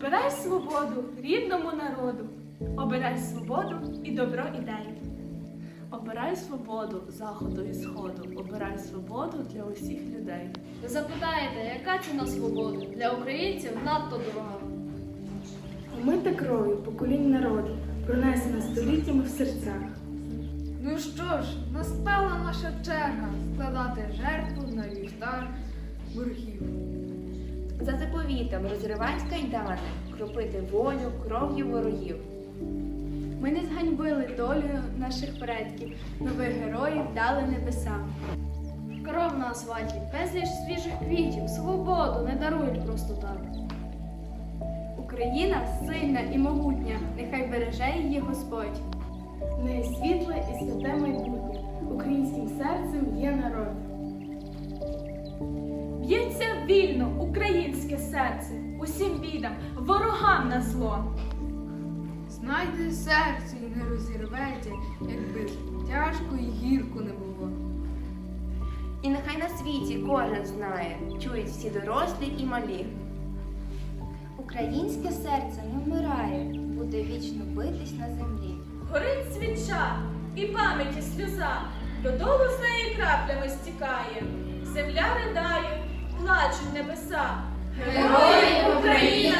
Обирай свободу рідному народу, обирай свободу і добро ідей. Обирай свободу заходу і сходу, обирай свободу для усіх людей. Ви запитаєте, яка ціна свободи? Для українців надто дорога. Омита кров'ю поколінь народу, пронесена століттями в серцях. Ну що ж, настала наша черга складати жертву на вівтар боргів. За заповітом розривать кайдани, кропити волю кров'ю ворогів. Ми не зганьбили долю наших предків, нових героїв дали небесам. Кров на асфальті, безліч свіжих квітів, свободу не дарують просто так. Україна сильна і могутня, нехай береже її Господь. Неї світле і вільно українське серце, усім бідам, ворогам на зло. Знайде серце і не розірветься, якби ж тяжко і гірко не було. І нехай на світі кожен знає, чують всі дорослі і малі. Українське серце не вмирає, буде вічно битись на землі. Горить свіча і пам'яті сльоза, додолу з неї краплями стікає. Земля ридає, небеса. Герої Україна пам'ятає!